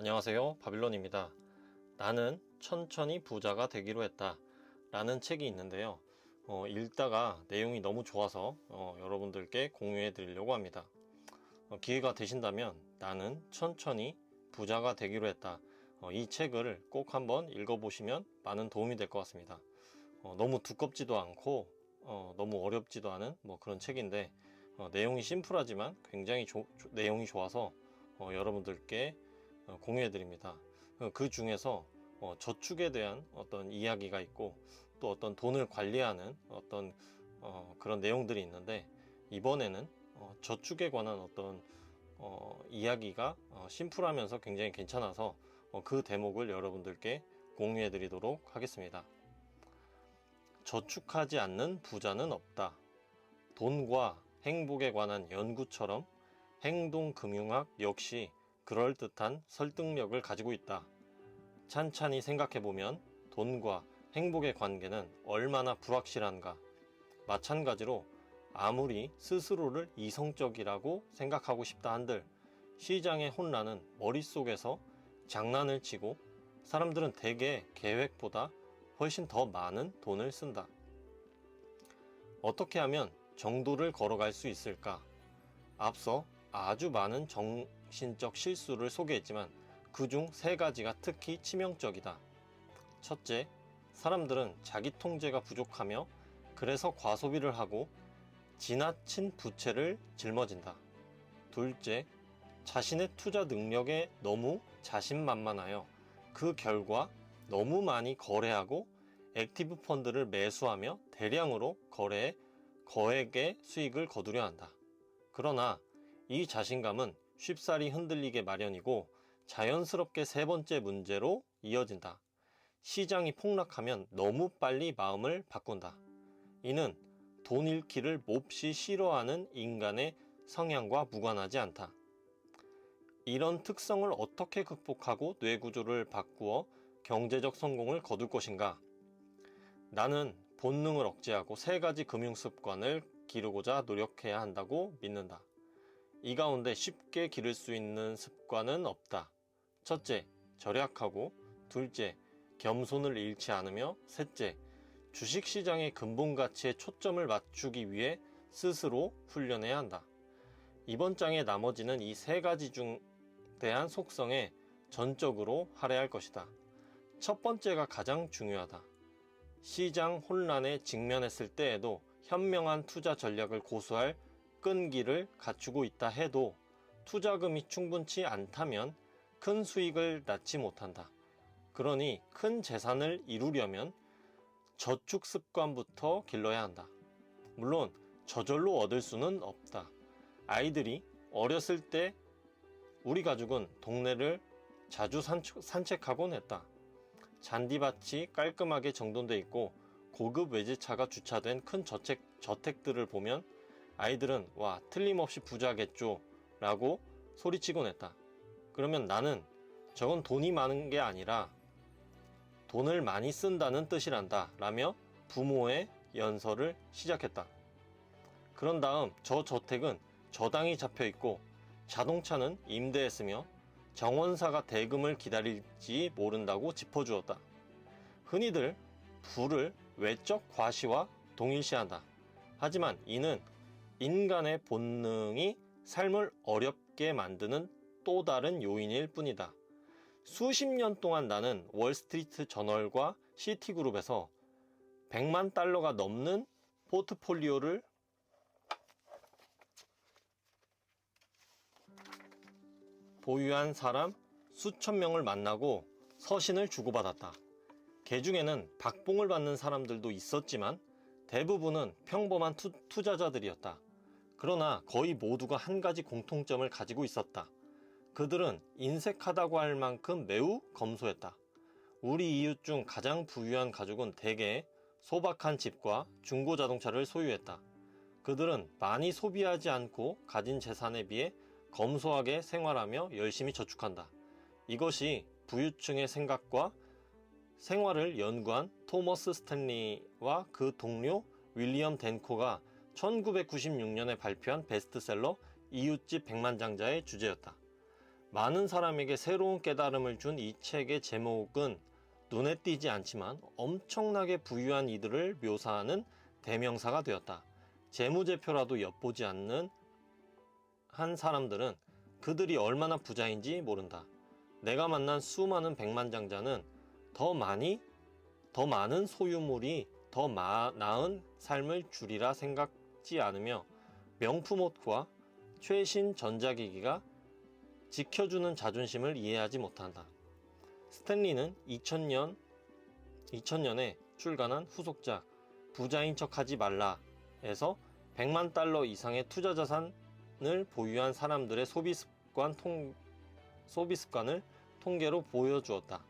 안녕하세요. 바빌론입니다. 나는 천천히 부자가 되기로 했다. 라는 책이 있는데요. 어, 읽다가 내용이 너무 좋아서 어, 여러분들께 공유해 드리려고 합니다. 어, 기회가 되신다면 나는 천천히 부자가 되기로 했다. 어, 이 책을 꼭 한번 읽어보시면 많은 도움이 될 것 같습니다. 어, 너무 두껍지도 않고 어, 너무 어렵지도 않은 뭐 그런 책인데 어, 내용이 심플하지만 굉장히 조- 조- 내용이 좋아서 어, 여러분들께 어, 공유해 드립니다. 어, 그 중에서 어, 저축에 대한 어떤 이야기가 있고 또 어떤 돈을 관리하는 어떤 어, 그런 내용들이 있는데 이번에는 어, 저축에 관한 어떤 어, 이야기가 어, 심플하면서 굉장히 괜찮아서 어, 그 대목을 여러분들께 공유해 드리도록 하겠습니다. 저축하지 않는 부자는 없다. 돈과 행복에 관한 연구처럼 행동금융학 역시 그럴듯한 설득력을 가지고 있다. 찬찬히 생각해보면 돈과 행복의 관계는 얼마나 불확실한가. 마찬가지로 아무리 스스로를 이성적이라고 생각하고 싶다 한들 시장의 혼란은 머릿속에서 장난을 치고 사람들은 대개 계획보다 훨씬 더 많은 돈을 쓴다. 어떻게 하면 정도를 걸어갈 수 있을까? 앞서 아주 많은 정신적 실수를 소개했지만 그중 세 가지가 특히 치명적이다. 첫째, 사람들은 자기 통제가 부족하며 그래서 과소비를 하고 지나친 부채를 짊어진다. 둘째, 자신의 투자 능력에 너무 자신만만하여 그 결과 너무 많이 거래하고 액티브 펀드를 매수하며 대량으로 거래해 거액의 수익을 거두려 한다. 그러나 이 자신감은 쉽사리 흔들리게 마련이고 자연스럽게 세 번째 문제로 이어진다. 시장이 폭락하면 너무 빨리 마음을 바꾼다. 이는 돈 잃기를 몹시 싫어하는 인간의 성향과 무관하지 않다. 이런 특성을 어떻게 극복하고 뇌 구조를 바꾸어 경제적 성공을 거둘 것인가? 나는 본능을 억제하고 세 가지 금융 습관을 기르고자 노력해야 한다고 믿는다. 이 가운데 쉽게 기를 수 있는 습관은 없다. 첫째, 절약하고, 둘째, 겸손을 잃지 않으며, 셋째, 주식시장의 근본 가치에 초점을 맞추기 위해 스스로 훈련해야 한다. 이번 장의 나머지는 이 세 가지 중 대한 속성에 전적으로 할애할 것이다. 첫 번째가 가장 중요하다. 시장 혼란에 직면했을 때에도 현명한 투자 전략을 고수할 끈기를 갖추고 있다 해도 투자금이 충분치 않다면 큰 수익을 낳지 못한다. 그러니 큰 재산을 이루려면 저축 습관부터 길러야 한다. 물론 저절로 얻을 수는 없다. 아이들이 어렸을 때 우리 가족은 동네를 자주 산책, 산책하곤 했다. 잔디밭이 깔끔하게 정돈돼 있고 고급 외제차가 주차된 큰 저택, 저택들을 보면 아이들은 와 틀림없이 부자겠죠 라고 소리치곤 했다. 그러면 나는 저건 돈이 많은 게 아니라 돈을 많이 쓴다는 뜻이란다 라며 부모의 연설을 시작했다. 그런 다음 저 저택은 저당이 잡혀 있고 자동차는 임대했으며 정원사가 대금을 기다릴지 모른다고 짚어주었다. 흔히들 부를 외적 과시와 동일시한다. 하지만 이는 인간의 본능이 삶을 어렵게 만드는 또 다른 요인일 뿐이다. 수십 년 동안 나는 월스트리트 저널과 시티그룹에서 100만 달러가 넘는 포트폴리오를 보유한 사람 수천 명을 만나고 서신을 주고받았다. 개 중에는 박봉을 받는 사람들도 있었지만 대부분은 평범한 투, 투자자들이었다. 그러나 거의 모두가 한 가지 공통점을 가지고 있었다. 그들은 인색하다고 할 만큼 매우 검소했다. 우리 이웃 중 가장 부유한 가족은 대개 소박한 집과 중고 자동차를 소유했다. 그들은 많이 소비하지 않고 가진 재산에 비해 검소하게 생활하며 열심히 저축한다. 이것이 부유층의 생각과 생활을 연구한 토머스 스탠리와 그 동료 윌리엄 덴코가 1996년에 발표한 베스트셀러 이웃집 백만장자의 주제였다. 많은 사람에게 새로운 깨달음을 준 이 책의 제목은 눈에 띄지 않지만 엄청나게 부유한 이들을 묘사하는 대명사가 되었다. 재무제표라도 엿보지 않는 한 사람들은 그들이 얼마나 부자인지 모른다. 내가 만난 수많은 백만장자는 더 많이, 더 많은 소유물이 더 마, 나은 삶을 주리라 생각 지 않으며 명품 옷과 최신 전자기기가 지켜주는 자존심을 이해하지 못한다. 스탠리는 2000년, 2000년에 출간한 후속작 부자인 척 하지 말라에서 100만 달러 이상의 투자 자산을 보유한 사람들의 소비 습관 통, 소비 습관을 통계로 보여주었다.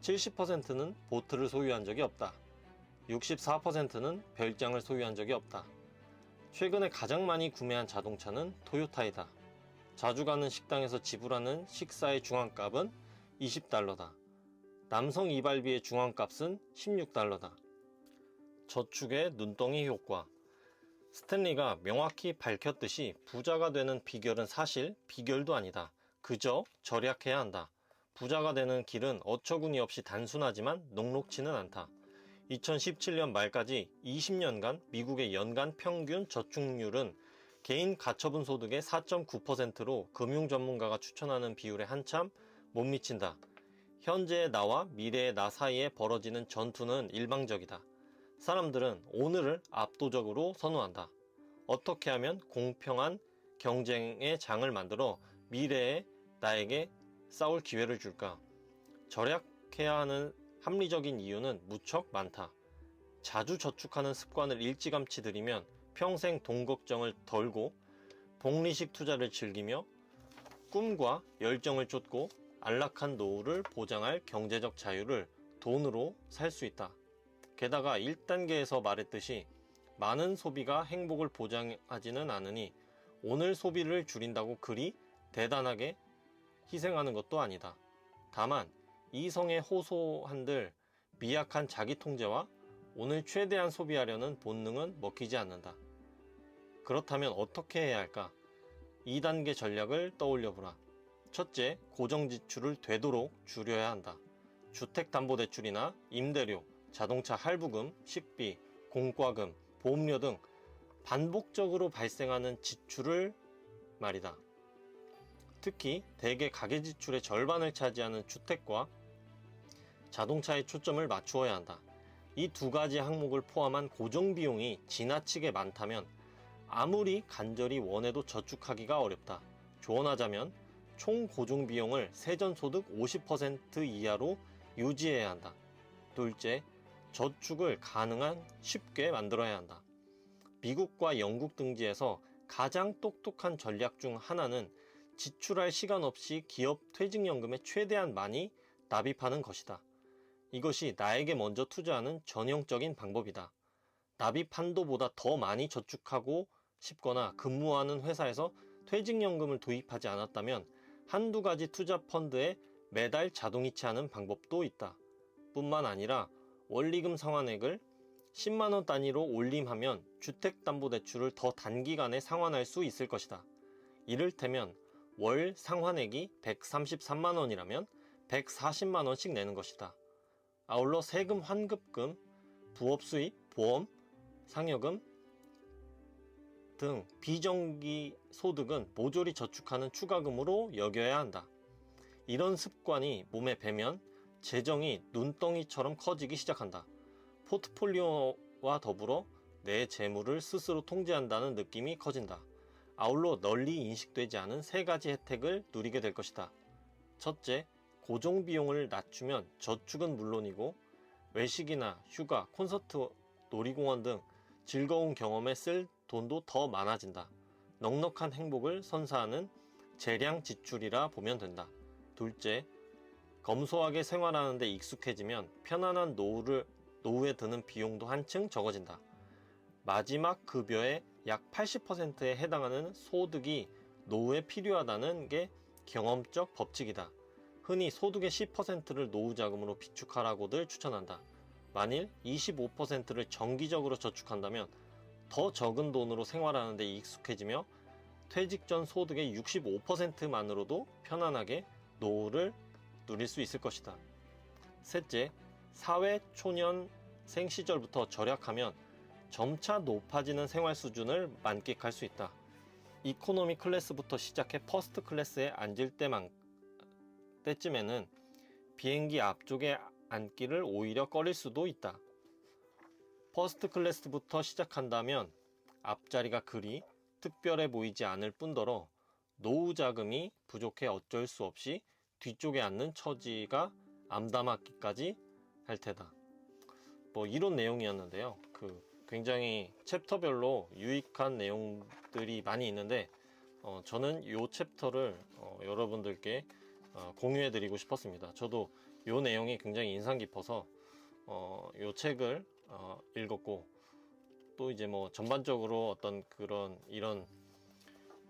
70%는 보트를 소유한 적이 없다. 64%는 별장을 소유한 적이 없다. 최근에 가장 많이 구매한 자동차는 토요타이다. 자주 가는 식당에서 지불하는 식사의 중앙값은 20달러다. 남성 이발비의 중앙값은 16달러다. 저축의 눈덩이 효과. 스탠리가 명확히 밝혔듯이 부자가 되는 비결은 사실 비결도 아니다. 그저 절약해야 한다. 부자가 되는 길은 어처구니 없이 단순하지만 녹록치는 않다. 2017년 말까지 20년간 미국의 연간 평균 저축률은 개인 가처분 소득의 4.9%로 금융 전문가가 추천하는 비율에 한참 못 미친다. 현재의 나와 미래의 나 사이에 벌어지는 전투는 일방적이다. 사람들은 오늘을 압도적으로 선호한다. 어떻게 하면 공평한 경쟁의 장을 만들어 미래의 나에게 싸울 기회를 줄까? 절약해야 하는 합리적인 이유는 무척 많다. 자주 저축하는 습관을 일찌감치 들이면 평생 돈 걱정을 덜고 복리식 투자를 즐기며 꿈과 열정을 쫓고 안락한 노후를 보장할 경제적 자유를 돈으로 살 수 있다. 게다가 1단계에서 말했듯이 많은 소비가 행복을 보장하지는 않으니 오늘 소비를 줄인다고 그리 대단하게 희생하는 것도 아니다. 다만 이성에 호소한들 미약한 자기 통제와 오늘 최대한 소비하려는 본능은 먹히지 않는다. 그렇다면 어떻게 해야 할까? 2단계 전략을 떠올려 보라. 첫째, 고정 지출을 되도록 줄여야 한다. 주택담보대출이나 임대료, 자동차 할부금, 식비, 공과금, 보험료 등 반복적으로 발생하는 지출을 말이다. 특히 대개 가계 지출의 절반을 차지하는 주택과 자동차에 초점을 맞추어야 한다. 이 두 가지 항목을 포함한 고정 비용이 지나치게 많다면 아무리 간절히 원해도 저축하기가 어렵다. 조언하자면 총 고정 비용을 세전 소득 50% 이하로 유지해야 한다. 둘째, 저축을 가능한 쉽게 만들어야 한다. 미국과 영국 등지에서 가장 똑똑한 전략 중 하나는 지출할 시간 없이 기업 퇴직연금에 최대한 많이 납입하는 것이다. 이것이 나에게 먼저 투자하는 전형적인 방법이다. 납입 한도보다 더 많이 저축하고 싶거나 근무하는 회사에서 퇴직연금을 도입하지 않았다면 한두 가지 투자 펀드에 매달 자동이체하는 방법도 있다. 뿐만 아니라 원리금 상환액을 10만원 단위로 올림하면 주택담보대출을 더 단기간에 상환할 수 있을 것이다. 이를테면 월 상환액이 133만원이라면 140만원씩 내는 것이다. 아울러 세금 환급금, 부업 수입, 보험, 상여금 등 비정기 소득은 모조리 저축하는 추가금으로 여겨야 한다. 이런 습관이 몸에 배면 재정이 눈덩이처럼 커지기 시작한다. 포트폴리오와 더불어 내 재물을 스스로 통제한다는 느낌이 커진다. 아울러 널리 인식되지 않은 세 가지 혜택을 누리게 될 것이다. 첫째, 고정 비용을 낮추면 저축은 물론이고 외식이나 휴가, 콘서트, 놀이공원 등 즐거운 경험에 쓸 돈도 더 많아진다. 넉넉한 행복을 선사하는 재량 지출이라 보면 된다. 둘째, 검소하게 생활하는 데 익숙해지면 편안한 노후를, 노후에 드는 비용도 한층 적어진다. 마지막 급여의 약 80%에 해당하는 소득이 노후에 필요하다는 게 경험적 법칙이다. 흔히 소득의 10%를 노후 자금으로 비축하라고들 추천한다. 만일 25%를 정기적으로 저축한다면 더 적은 돈으로 생활하는 데 익숙해지며 퇴직 전 소득의 65%만으로도 편안하게 노후를 누릴 수 있을 것이다. 셋째, 사회 초년생 시절부터 절약하면 점차 높아지는 생활 수준을 만끽할 수 있다. 이코노미 클래스부터 시작해 퍼스트 클래스에 앉을 때만 때쯤에는 비행기 앞쪽에 앉기를 오히려 꺼릴 수도 있다. 퍼스트 클래스부터 시작한다면 앞자리가 그리 특별해 보이지 않을 뿐더러 노후 자금이 부족해 어쩔 수 없이 뒤쪽에 앉는 처지가 암담하기까지 할 테다. 뭐 이런 내용이었는데요. 그 굉장히 챕터별로 유익한 내용들이 많이 있는데 어, 저는 이 챕터를 어, 여러분들께 어, 공유해 드리고 싶었습니다. 저도 이 내용이 굉장히 인상 깊어서 어, 이 책을 어, 읽었고 또 이제 뭐 전반적으로 어떤 그런 이런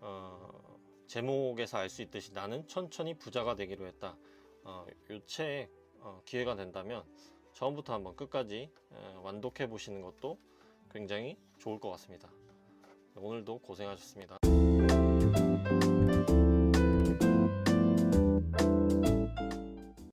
어, 제목에서 알 수 있듯이 나는 천천히 부자가 되기로 했다. 어, 이책 어, 기회가 된다면 처음부터 한번 끝까지 에, 완독해 보시는 것도 굉장히 좋을 것 같습니다. 오늘도 고생하셨습니다.